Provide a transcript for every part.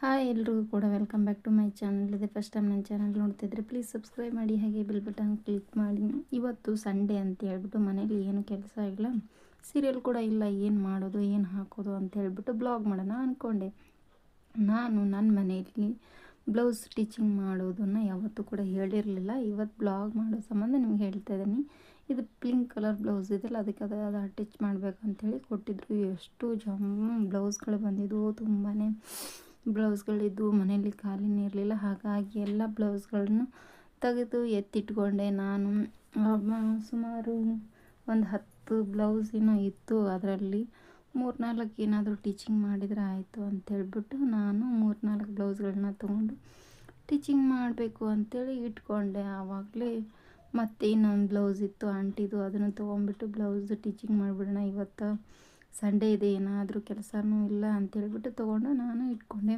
Hi ಎಲ್ರಿಗೂ ಕೂಡ welcome back to my channel. ಇದೆ ಫಸ್ಟ್ ಟೈಮ್ ನನ್ನ ಚಾನಲ್ ನೋಡ್ತಿದ್ರೆ ಪ್ಲೀಸ್ ಸಬ್ಸ್ಕ್ರೈಬ್ ಮಾಡಿ, ಹಾಗೆ ಬಿಲ್ ಬಟನ್ ಕ್ಲಿಕ್ ಮಾಡಿ. ಇವತ್ತು ಸಂಡೇ ಅಂತ ಹೇಳ್ಬಿಟ್ಟು ಮನೇಲಿ ಏನು ಕೆಲಸ ಇಲ್ಲ ಸೀರಿಯಲ್ ಕೂಡ ಇಲ್ಲ, ಏನು ಮಾಡೋದು, ಏನು ಹಾಕೋದು ಅಂತ ಹೇಳ್ಬಿಟ್ಟು ಬ್ಲಾಗ್ ಮಾಡೋಣ ಅಂದ್ಕೊಂಡೆ ನಾನು ನನ್ನ ಮನೆಯಲ್ಲಿ ಬ್ಲೌಸ್ ಸ್ಟಿಚಿಂಗ್ ಮಾಡೋದನ್ನು ಯಾವತ್ತೂ ಕೂಡ ಹೇಳಿರಲಿಲ್ಲ. ಇವತ್ತು ಬ್ಲಾಗ್ ಮಾಡೋ ಸಂಬಂಧ ನಿಮ್ಗೆ ಹೇಳ್ತಾ ಇದ್ದೀನಿ. ಇದು ಪಿಂಕ್ ಕಲರ್ ಬ್ಲೌಸ್ ಇದೆಲ್ಲ ಅದಕ್ಕೆ ಅದು ಅದು ಅಟ್ಯಾಚ್ ಮಾಡಬೇಕಂತೇಳಿ ಕೊಟ್ಟಿದ್ರು. ಎಷ್ಟು ಜಮ್ ಬ್ಲೌಸ್ಗಳು ಬಂದಿದ್ವು ತುಂಬಾ ಬ್ಲೌಸ್ಗಳಿದ್ದು ಮನೆಯಲ್ಲಿ ಖಾಲಿನೇ ಇರಲಿಲ್ಲ. ಹಾಗಾಗಿ ಎಲ್ಲ ಬ್ಲೌಸ್ಗಳನ್ನು ತೆಗೆದು ಎತ್ತಿಟ್ಕೊಂಡೆ ನಾನು. ಸುಮಾರು ಒಂದು ಹತ್ತು ಬ್ಲೌಸ್ ಇತ್ತು ಅದರಲ್ಲಿ. ಮೂರು ನಾಲ್ಕು ಏನಾದರೂ ಟೀಚಿಂಗ್ ಮಾಡಿದರೆ ಆಯಿತು ಅಂತೇಳ್ಬಿಟ್ಟು ನಾನು ಮೂರು ನಾಲ್ಕು ಬ್ಲೌಸ್ಗಳನ್ನ ತೊಗೊಂಡು ಟೀಚಿಂಗ್ ಮಾಡಬೇಕು ಅಂಥೇಳಿ ಇಟ್ಕೊಂಡೆ. ಆವಾಗಲೇ ಮತ್ತೆ ಇನ್ನೊಂದು ಬ್ಲೌಸ್ ಇತ್ತು, ಆಂಟಿದು. ಅದನ್ನು ತೊಗೊಂಬಿಟ್ಟು ಬ್ಲೌಸ್ ಟೀಚಿಂಗ್ ಮಾಡಿಬಿಡೋಣ ಇವತ್ತು. ಸಂಡೇ ಇದೆ, ಏನಾದರೂ ಕೆಲಸನೂ ಇಲ್ಲ ಅಂತೇಳ್ಬಿಟ್ಟು ತೊಗೊಂಡು ನಾನು ಇಟ್ಕೊಂಡೆ.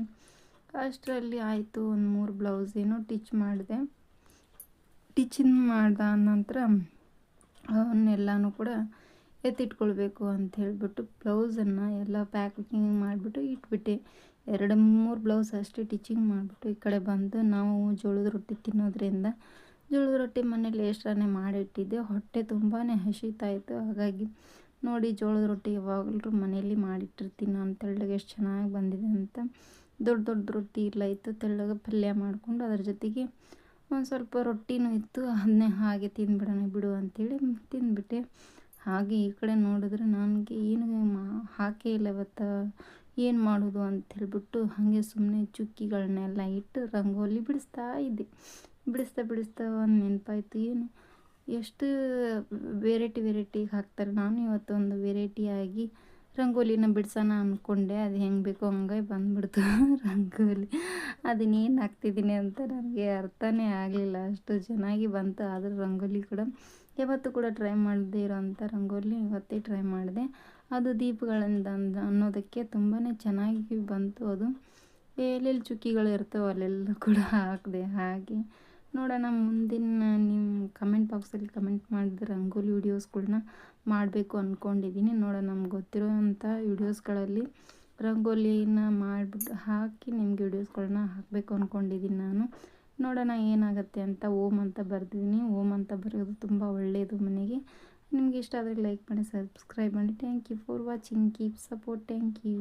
ಅಷ್ಟರಲ್ಲಿ ಆಯಿತು, ಒಂದು ಮೂರು ಬ್ಲೌಸ್ ಏನೋ ಟಿಚ್ ಮಾಡಿದೆ. ಟಿಚಿಂಗ್ ಮಾಡ್ದ ನಂತರ ಅವನ್ನೆಲ್ಲನೂ ಕೂಡ ಎತ್ತಿಟ್ಕೊಳ್ಬೇಕು ಅಂತ ಹೇಳ್ಬಿಟ್ಟು ಬ್ಲೌಸನ್ನು ಎಲ್ಲ ಪ್ಯಾಕಿಂಗ್ ಮಾಡಿಬಿಟ್ಟು ಇಟ್ಬಿಟ್ಟೆ. ಎರಡು ಮೂರು ಬ್ಲೌಸ್ ಅಷ್ಟೇ ಟಿಚಿಂಗ್ ಮಾಡಿಬಿಟ್ಟು ಈ ಕಡೆ ಬಂದು ನಾವು ಜೋಳದ ರೊಟ್ಟಿ ತಿನ್ನೋದ್ರಿಂದ ಜೋಳದ ರೊಟ್ಟಿ ಮನೇಲಿ ಎಷ್ಟನೇ ಮಾಡಿಟ್ಟಿದ್ದೆ, ಹೊಟ್ಟೆ ತುಂಬಾ ಹಸಿತಾ ಇತ್ತು. ಹಾಗಾಗಿ ನೋಡಿ ಜೋಳದ ರೊಟ್ಟಿ ಯಾವಾಗಲೂ ಮನೆಯಲ್ಲಿ ಮಾಡಿಟ್ಟಿರ್ತೀನಿ. ನಾನು ತೆಳ್ಳಗೆ ಎಷ್ಟು ಚೆನ್ನಾಗಿ ಬಂದಿದೆ ಅಂತ. ದೊಡ್ಡ ದೊಡ್ಡ ರೊಟ್ಟಿ ಇಲ್ಲ, ಇತ್ತು ತೆಳ್ಳಗೆ ಪಲ್ಯ ಮಾಡಿಕೊಂಡು ಅದ್ರ ಜೊತೆಗೆ ಒಂದು ಸ್ವಲ್ಪ ರೊಟ್ಟಿನೂ ಇತ್ತು. ಅದನ್ನೇ ಹಾಗೆ ತಿಂದ್ಬಿಡೋಣ ಬಿಡು ಅಂಥೇಳಿ ತಿಂದ್ಬಿಟ್ಟೆ. ಹಾಗೆ ಈ ಕಡೆ ನೋಡಿದ್ರೆ ನನಗೆ ಏನು ಮಾ, ಹಾಕೇ ಇಲ್ಲ ಇವತ್ತು. ಏನು ಮಾಡೋದು ಅಂತ ಹೇಳಿಬಿಟ್ಟು ಹಾಗೆ ಸುಮ್ಮನೆ ಚುಕ್ಕಿಗಳನ್ನೆಲ್ಲ ಇಟ್ಟು ರಂಗೋಲಿ ಬಿಡಿಸ್ತಾ ಇದ್ದೆ. ಬಿಡಿಸ್ತಾ ಬಿಡಿಸ್ತಾ ಒಂದು ನೆನಪಾಯ್ತು, ಏನು ಎಷ್ಟು ವೆರೈಟಿ ವೆರೈಟಿಗೆ ಹಾಕ್ತಾರೆ. ನಾನು ಇವತ್ತು ಒಂದು ವೆರೈಟಿಯಾಗಿ ರಂಗೋಲಿನ ಬಿಡ್ಸೋಣ ಅಂದ್ಕೊಂಡೆ ಅದು ಹೆಂಗೆ ಬೇಕೋ ಹಂಗೆ ಬಂದ್ಬಿಡ್ತು ರಂಗೋಲಿ. ಅದನ್ನೇನು ಹಾಕ್ತಿದ್ದೀನಿ ಅಂತ ನನಗೆ ಅರ್ಥನೇ ಆಗಲಿಲ್ಲ. ಅಷ್ಟು ಚೆನ್ನಾಗಿ ಬಂತು. ಆದರೂ ರಂಗೋಲಿ ಕೂಡ ಯಾವತ್ತೂ ಕೂಡ ಟ್ರೈ ಮಾಡದೇ ಇರೋವಂಥ ರಂಗೋಲಿ ಇವತ್ತೇ ಟ್ರೈ ಮಾಡಿದೆ. ಅದು ದೀಪಗಳಿಂದ ಅನ್ನೋದಕ್ಕೆ ತುಂಬಾ ಚೆನ್ನಾಗಿ ಬಂತು ಅದು. ಎಲ್ಲೆಲ್ಲಿ ಚುಕ್ಕಿಗಳು ಇರ್ತವೆ ಅಲ್ಲೆಲ್ಲ ಕೂಡ ಹಾಕಿದೆ. ಹಾಗೆ ನೋಡೋಣ, ಮುಂದಿನ ನಿಮ್ಮ ಕಮೆಂಟ್ ಬಾಕ್ಸಲ್ಲಿ ಕಮೆಂಟ್ ಮಾಡಿದ ರಂಗೋಲಿ ವಿಡಿಯೋಸ್ಗಳನ್ನ ಮಾಡಬೇಕು ಅಂದ್ಕೊಂಡಿದ್ದೀನಿ ನೋಡೋಣ, ನಮ್ಗೆ ಗೊತ್ತಿರೋವಂಥ ವಿಡಿಯೋಸ್ಗಳಲ್ಲಿ ರಂಗೋಲಿನ ಮಾಡಿಬಿಟ್ಟು ಹಾಕಿ ನಿಮಗೆ ವಿಡಿಯೋಸ್ಗಳನ್ನ ಹಾಕಬೇಕು ಅಂದ್ಕೊಂಡಿದ್ದೀನಿ ನಾನು. ನೋಡೋಣ, ಏನಾಗುತ್ತೆ ಅಂತ ಓಮ್ ಅಂತ ಬರೆದಿದ್ದೀನಿ ಓಮ್ ಅಂತ ಬರೆಯೋದು ತುಂಬ ಒಳ್ಳೆಯದು ಮನೆಗೆ. ನಿಮಗೆ ಇಷ್ಟ ಆದರೆ ಲೈಕ್ ಮಾಡಿ ಸಬ್ಸ್ಕ್ರೈಬ್ ಮಾಡಿ. Thank you for watching keep support thank you